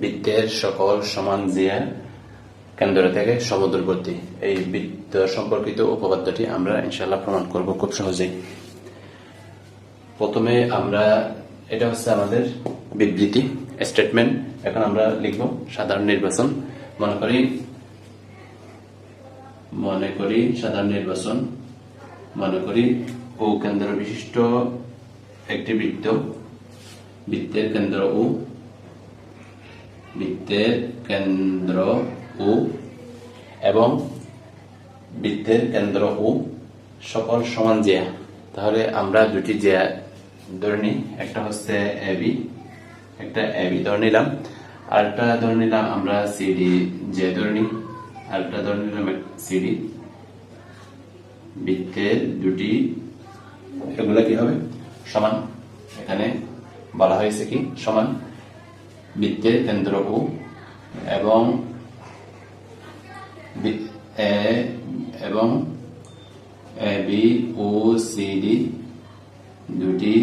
বৃত্তের সকল সমান জিয়া কেন্দ্র থেকে সমুদ্রবর্তী এই বৃত্ত সম্পর্কিত উপপাদ্যটি আমরা ইনশাল্লাহ প্রমাণ করব খুব সহজেই। প্রথমে আমরা, এটা হচ্ছে আমাদের বিবৃতি স্টেটমেন্ট এখন আমরা লিখব সাধারণ নির্বাচন। মনে করি মনে করি সাধারণ নির্বাচন। মনে করি ও কেন্দ্র বিশিষ্ট একটি বৃত্ত। বৃত্তের কেন্দ্র ও বৃত্তের কেন্দ্র ও এবং বৃত্তের কেন্দ্র ও সকল সমান জিয়া। তাহলে আমরা দুটি জিয়া ধরে নিই। একটা হচ্ছে এবি একটা এবি ধরে নিলাম। আরেকটা ধরে নিলাম আমরা সিডি জে ধরে নিই। আরেকটা ধরে নিলাম সিডি বৃত্তের দুটি এগুলো কি হবে? সমান। এখানে বলা হয়েছে কি? সমান। বৃত্তের কেন্দ্র ও এবং এবং বি ও সি, ডি দুটি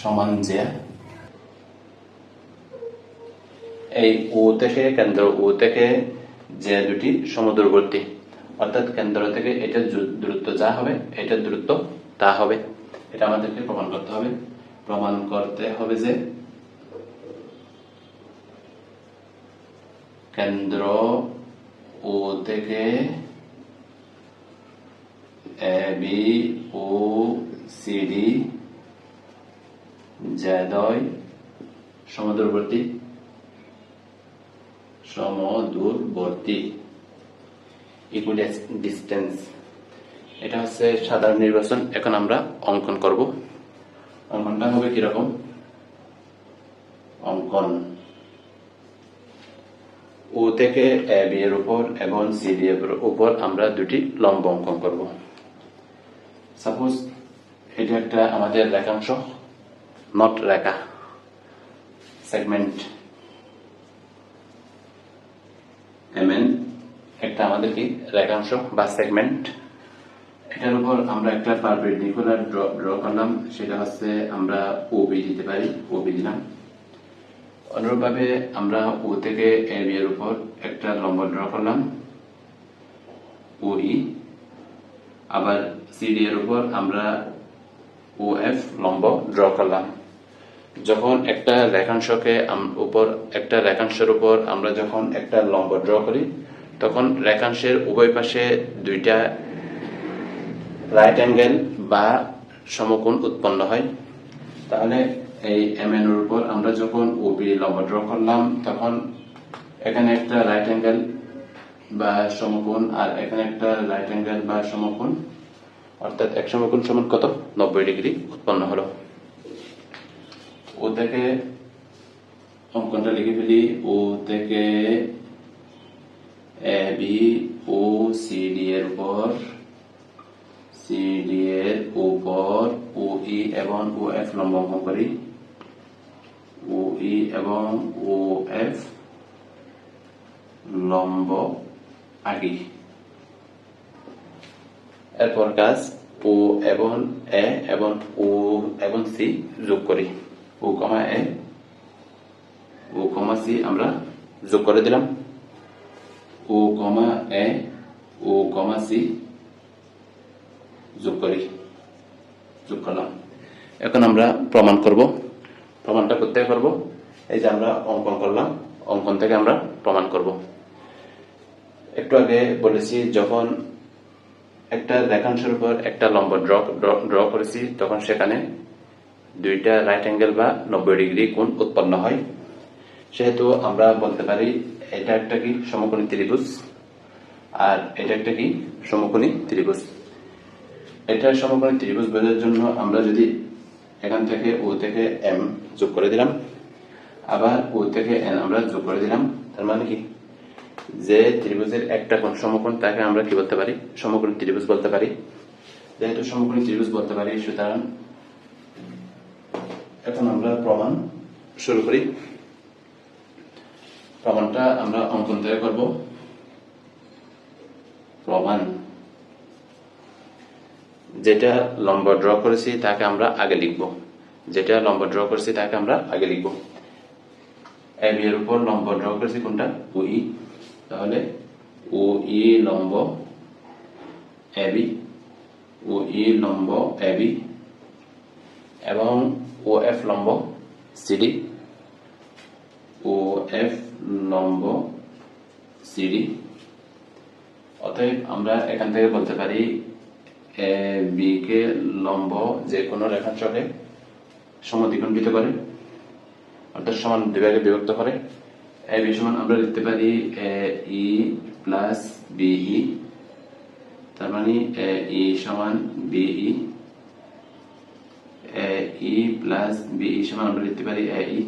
সমান যে। এই ও থেকে কেন্দ্র ও থেকে যে দুটি সমুদ্রবর্তী, অর্থাৎ কেন্দ্র থেকে এটা দূরত্ব যা হবে, এটা দূরত্ব তা হবে। এটা আমাদেরকে প্রমাণ করতে হবে। প্রমাণ করতে হবে যে কেন্দ্র ও থেকে A B O C D জেদয় সমুদ্রবর্তী, সমদূরবর্তী ইকুয়াল ডিস্টেন্স এটা হচ্ছে সাধারণ নির্বাচন। এখন আমরা অঙ্কন করব। অঙ্কনটা হবে কীরকম অঙ্কন ও থেকে এ বি এর উপর এবং সি ডি এর উপর আমরা দুটি লম্ব অঙ্কন করব সাপোজ এটা একটা আমাদের রেখাংশ নট রেখা সেগমেন্ট এমএন একটা আমাদের কি রেখাংশ বা সেগমেন্ট এটার উপর আমরা একটা পারপেন্ডিকুলার ড্র করলাম। সেটা হচ্ছে আমরা ওবি দিতে পারি ওবি দিলাম। অনুরূপভাবে আমরা ও থেকে এ বি এর উপর একটা লম্ব ড্র করলাম ওই আবার সিডি এর উপর আমরা ও এফ লম্ব ড্র করলাম। যখন একটা রেখাংশকে উপর, একটা রেখাংশের উপর আমরা যখন একটা লম্ব ড্র করি, তখন রেখাংশের উভয় পাশে দুইটা রাইট অ্যাঙ্গেল বা সমকোণ উৎপন্ন হয়। তাহলে এই এম এর উপর আমরা যখন ওবি লম্ব ড্র করলাম, তখন এখানে একটা রাইট অ্যাঙ্গেল বা সমকোণ আর এখানে একটা রাইট অ্যাঙ্গেল বা সমকোণ, অর্থাৎ এক সমকোণ সমান কত? নব্বই ডিগ্রি উৎপন্ন হলো। ও থেকে অঙ্কনটা লিখে ফেলি। ও থেকে A B O C D এর উপর সি, ডি এর উপর ও ই এবং ও এফ লম্ব অঙ্কন করি। ও ই এবং ও এফ লম্ব আঁকি এরপর কাজ ও এবং এ এবং ও এবং সি যোগ করি। ও কমা এ ও কমা সি আমরা যোগ করে দিলাম। ও কমা এ ও কমা সি যোগ করি, যোগ করলাম। এখন আমরা প্রমাণ করব। প্রমাণটা করতে করব? এই যে আমরা অঙ্কন করলাম, অঙ্কন থেকে আমরা প্রমাণ করব। একটু আগে বলেছি, যখন একটা রেখাংশের উপর একটা লম্ব ড্র ড্র করেছি, তখন সেখানে দুইটা রাইট অ্যাঙ্গেল বা নব্বই ডিগ্রি কোণ উৎপন্ন হয়। সেহেতু আমরা বলতে পারি, এটা একটা কি সমকোণী ত্রিভুজ, আর এটা একটা কি সমকোণী ত্রিভুজ। এটা সমকোণী ত্রিভুজ বোঝার জন্য আমরা যদি এখান থেকে ও থেকে এম যোগ করে দিলাম, আবার ও থেকে এন আমরা যোগ করে দিলাম, তার মানে কি? যে ত্রিভুজের একটা কোণ সমকোণ, তাকে আমরা কি বলতে পারি? সমকোণী ত্রিভুজ বলতে পারি। যেহেতু সমকোণী ত্রিভুজ বলতে পারি, সুতরাং এখন আমরা প্রমাণ শুরু করি। প্রমাণটা আমরা অঙ্কন থেকে করব। প্রমাণ। যেটা লম্বা ড্র করেছি, তাকে আমরা আগে লিখব। যেটা লম্বা ড্র করেছি, তাকে আমরা আগে লিখব। এ বি এর উপর লম্বা ড্র করেছি, কোনটা? ও ই তাহলে ও ই লম্ব এ বি ও ই লম্ব এ বি এবং ও এফ লম্ব সিডি ও এফ লম্ব সিডি অতএব আমরা এখান থেকে বলতে পারি বি কে লম্ব যে কোনো রেখাংশকে সমদ্বিখণ্ডিত করে, অর্থাৎ সমান দুভাগে বিভক্ত করে। এ বি সমান আমরা লিখতে পারি এ ই প্লাস বিই তার মানে এ ই সমান B E A E plus B E সমান আমরা লিখতে পারি এ ই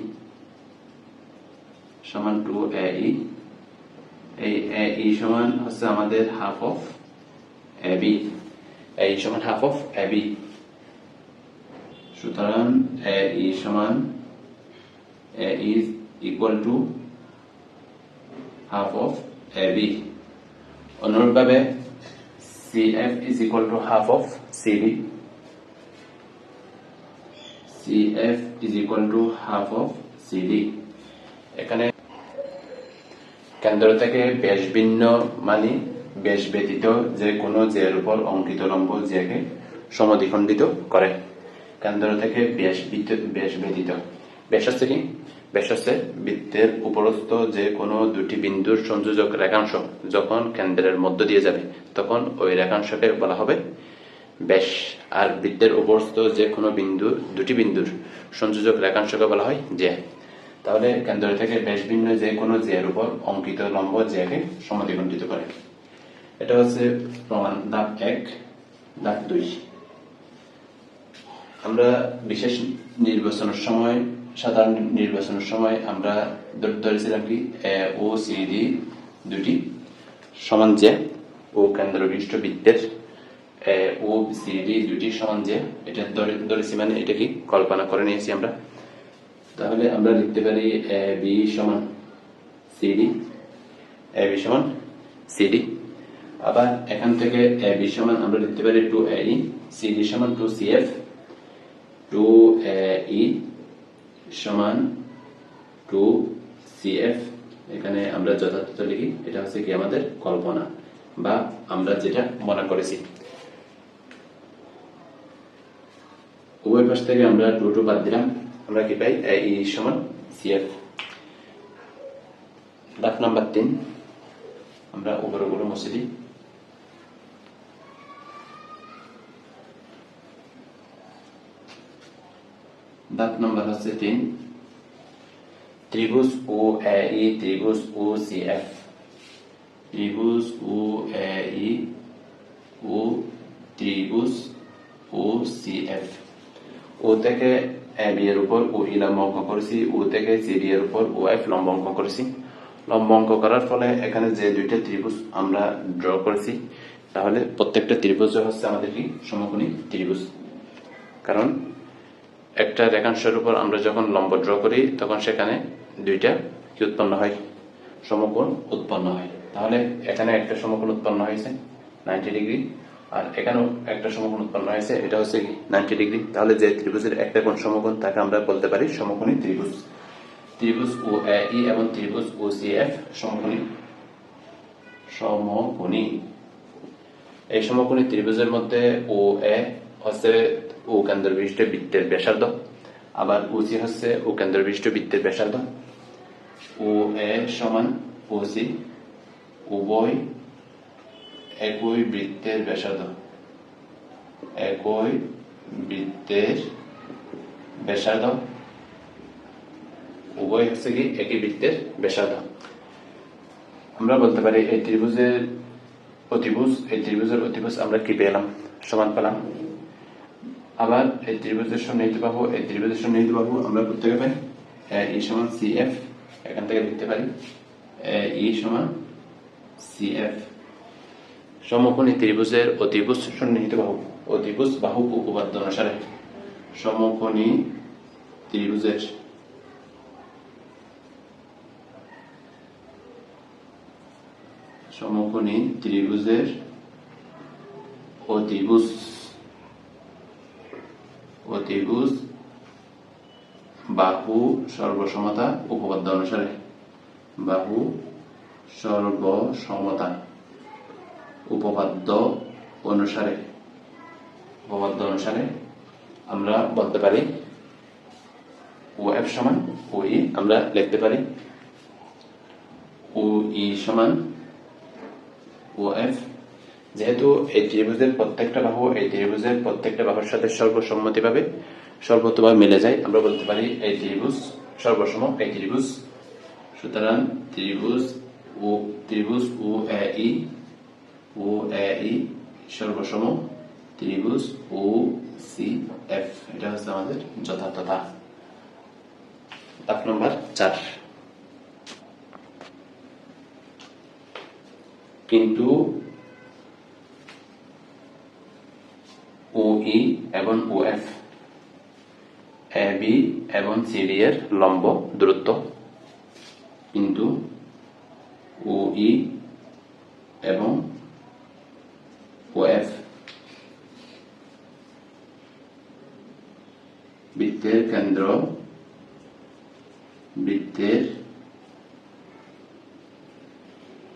সমান টু এ ই এই এ ই সমান হচ্ছে আমাদের half of A B A E সমান হাফ অফ এ বি সুতরাং এ ই সমান A is equal to half of A B অনুরূপভাবে C F is equal to half of C D C F is equal to half of C D এখানে কেন্দ্র থেকে বেশ ভিন্ন মানে বেশ ব্যতীত যে কোনো জের উপর অঙ্কিত লম্ব জেকে সমদ্বিখণ্ডিত করে। কেন্দ্র থেকে বেশ বেশ ব্যতীত। বেশ হচ্ছে কি? বেশ হচ্ছে বৃত্তের উপরস্থ যে কোনো দুটি বিন্দুর সংযোজক রেখাংশ যখন কেন্দ্রের মধ্য দিয়ে যাবে, তখন ওই রেখাংশকে বলা হবে বেশ। আর বৃত্তের উপরস্থ যে কোনো বিন্দু দুটি বিন্দুর সংযোজক রেখাংশকে বলা হয় যে তাহলে কেন্দ্র থেকে বেশ ভিন্ন যে কোনো জের উপর অঙ্কিত লম্ব জেকে সমদ্বিখণ্ডিত করে। এটা হচ্ছে প্রমাণ, ধাপ এক, ধাপ দুই। আমরা বিশেষ নির্বাচনের সময়, সাধারণ নির্বাচনের সময় আমরা ধরেছিলাম কি এ, ও, সি, ডি দুটি সমান যে, ও কেন্দ্র বিশিষ্ট বৃত্তের ও, সি, ডি দুটি সমান যে, এটা ধরে- ধরেছি মানে এটা কি কল্পনা করে নিয়েছি আমরা। তাহলে আমরা লিখতে পারি এ, বি সমান সিডি এ, বি সমান সিডি আবার এখান থেকে এ বি সমান আমরা লিখতে পারি two A E C D সমান two C F two A E সমান টু সি এফ এখানে আমরা যথাযথ লিখি, এটা হচ্ছে কি আমাদের কল্পনা বা আমরা যেটা মনে করেছি। উভয় পাশ থেকে আমরা টু টু বাদ দিলাম, আমরা কি পাই? এ ই সমান সিএফ ডাক নাম্বার তিন, আমরা উপরগুলো মুছে দিই। দাগ নাম্বার হচ্ছে তিন ত্রিভুজ ও ই ত্রিভুজ ও সি এফ ত্রিভুজ ও ই ও ত্রিভুজ ও সি এফ ও থেকে এ বি এর উপর ও ই লম্ব অঙ্ক করেছি। ও থেকে সি ডি এর উপর ও এফ লম্ব অঙ্ক করেছি। লম্ব অঙ্ক করার ফলে এখানে যে দুইটা ত্রিভুজ আমরা ড্র করেছি, তাহলে প্রত্যেকটা ত্রিভুজ হচ্ছে আমাদের কি? সমকোণী ত্রিভুজ। কারণ একটা রেখাংশের উপর আমরা যখন লম্ব ড্র করি, তখন সেখানে দুইটা কি উৎপন্ন হয়? সমকোণ উৎপন্ন হয়। তাহলে এখানে একটা সমকোণ উৎপন্ন হয়েছে নাইনটি ডিগ্রি আর এখানেও একটা সমকোণ উৎপন্ন হয়েছে, এটা হচ্ছে কি নাইনটি ডিগ্রি তাহলে যে ত্রিভুজের একটা কোণ সমকোণ, তাকে আমরা বলতে পারি সমকোণী ত্রিভুজ। ত্রিভুজ ও ই এবং ত্রিভুজ ও সি এফ সমকোণী। সমকোণী। এই সমকোণী ত্রিভুজের মধ্যে ও এ হচ্ছে ও কেন্দ্র বিশিষ্ট বৃত্তের ব্যাসার্ধ। আবার ও সি হচ্ছে ও কেন্দ্র বিশিষ্ট বৃত্তের ব্যাসার্ধ। ও এ সমান ও সি উভয় একই বৃত্তের ব্যাসার্ধ। একই বৃত্তের ব্যাসার্ধ। উভয় হচ্ছে কি একই বৃত্তের ব্যাসার্ধ। আমরা বলতে পারি এই ত্রিভুজের অতিভুজ, এই ত্রিভুজের অতিভুজ আমরা কি পেলাম? সমান পেলাম। আবার এই ত্রিভুজের সন্নিহিত বাহু এই ত্রিভুজের সন্নিহিত বাহু আমরা প্রত্যেকে পাই ই সমান সি এফ, এখান থেকে লিখতে পারি। ই সমান সি এফ। সমকোণী ত্রিভুজের অতিভুজ সন্নিহিত বাহু, অতিভুজ বাহু উপপাদ্য অনুসারে। সমকোণী ত্রিভুজের সমকোণী ত্রিভুজের অতিভুজ অতিভুজ, বাহু সর্বসমতা উপপাদ্য অনুসারে। বাহু সর্বসমতা উপপাদ্য অনুসারে। উপপাদ্য অনুসারে আমরা বলতে পারি ও এফ সমান ও ই আমরা লিখতে পারি ও ই সমান ও এফ যেহেতু এই ত্রিভুজের প্রত্যেকটা বাহু, এই ত্রিভুজের প্রত্যেকটা বাহুর সাথে সর্বসম্মতিভাবে সর্বতভাবে মিলে যায়। আমরা বলতে পারি এই ত্রিভুজ সর্বসম, এই ত্রিভুজ। সুতরাং ত্রিভুজ ও ত্রিভুজ ও এ, ই ও এ, ই, সর্বসম, ত্রিভুজ ও সি, এফ। এটা হচ্ছে আমাদের যথার্থতা। দাগ নম্বর চার। কিন্তু ও ই এবং ও এফ এ বি এবং সিডি এর লম্ব দূরত্ব কিন্তু ও ই এবং ও এফ বৃত্তের কেন্দ্র বৃত্তের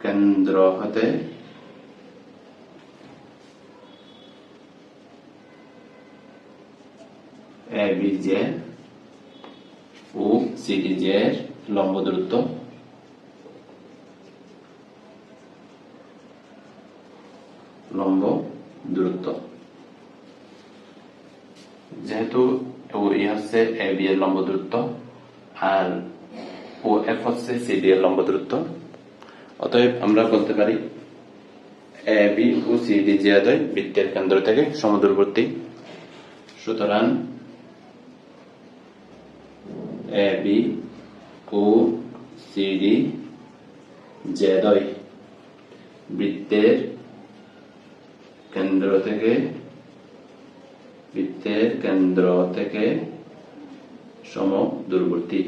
কেন্দ্র হতে এ বি জে ও সিডি জে এর লম্ব দূরত্ব লম্ব দূরত্ব যেহেতু ও ই হচ্ছে এ বি এর লম্ব দূরত্ব আর ও, এফ হচ্ছে সিডি এর লম্ব দূরত্ব অতএব আমরা বলতে পারি এ বি ও সিডি যে আদয় বৃত্তের কেন্দ্র থেকে সমদূরবর্তী। সুতরাং বি ও সিডি জেদয় বৃত্তের কেন্দ্র থেকে বৃত্তের কেন্দ্র থেকে সম দূরবর্তী।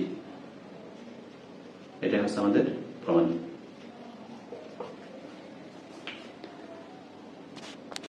এটা হচ্ছে আমাদের প্রমাণ।